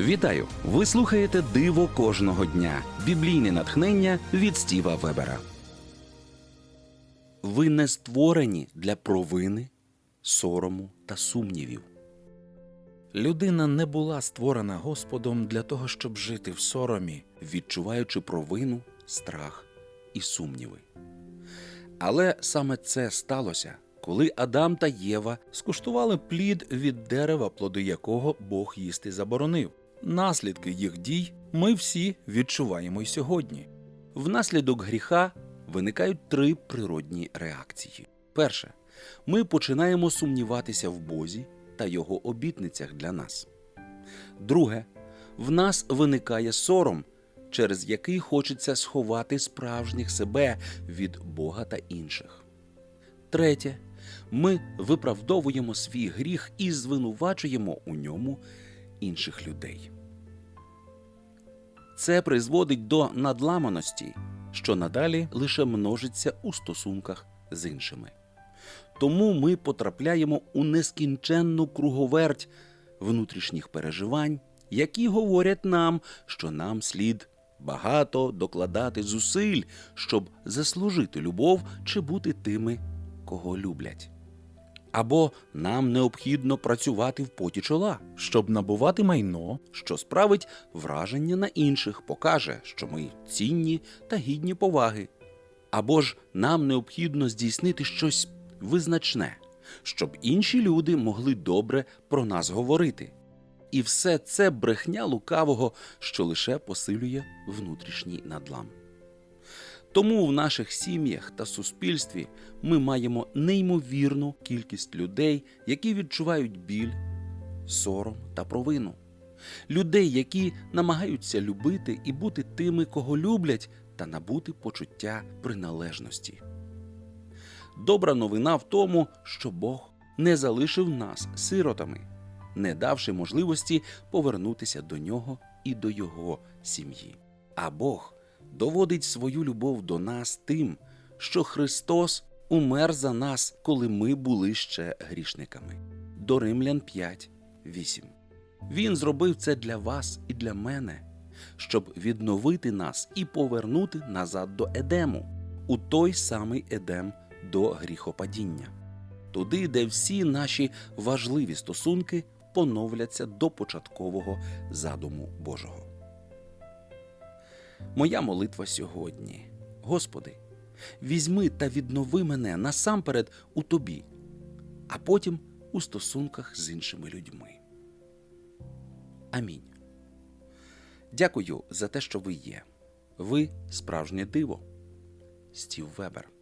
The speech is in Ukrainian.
Вітаю! Ви слухаєте Диво кожного дня. Біблійне натхнення від Стіва Вебера. Ви не створені для провини, сорому та сумнівів. Людина не була створена Господом для того, щоб жити в соромі. відчуваючи провину, страх і сумніви. Але саме це сталося, коли Адам та Єва Скуштували плід від дерева, плоди якого Бог їсти заборонив. Наслідки їх дій ми всі відчуваємо й сьогодні. внаслідок гріха виникають три природні реакції. Перше, ми починаємо сумніватися в Бозі та його обітницях для нас. Друге, в нас виникає сором, через який хочеться сховати справжніх себе від Бога та інших. Третє, ми виправдовуємо свій гріх і звинувачуємо у ньому інших людей. Це призводить до надламаності, що надалі лише множиться у стосунках з іншими. Тому ми потрапляємо у нескінченну круговерть внутрішніх переживань, які говорять нам, що нам слід багато докладати зусиль, щоб заслужити любов чи бути тими, кого люблять. Або нам необхідно працювати в поті чола, Щоб набувати майно, що справить враження на інших, покаже, що ми цінні та гідні поваги. Або ж нам необхідно здійснити щось визначне, щоб інші люди могли добре про нас говорити. І все це брехня лукавого, що лише посилює внутрішній надлам. Тому в наших сім'ях та суспільстві ми маємо неймовірну кількість людей, які відчувають біль, сором та провину. Людей, які намагаються любити і бути тими, кого люблять, та набути почуття приналежності. Добра новина в тому, що Бог не залишив нас сиротами, не давши можливості повернутися до нього і до його сім'ї. А Бог доводить свою любов до нас тим, що Христос умер за нас, коли ми були ще грішниками. До Римлян 5, 8. Він зробив це для вас і для мене, щоб відновити нас і повернути назад до Едему, у той самий Едем до гріхопадіння, туди, де всі наші важливі стосунки поновляться до початкового задуму Божого. Моя молитва сьогодні. Господи, візьми та віднови мене насамперед у тобі, а потім у стосунках з іншими людьми. Амінь. Дякую за те, що ви є. Ви справжнє диво. Стів Вебер.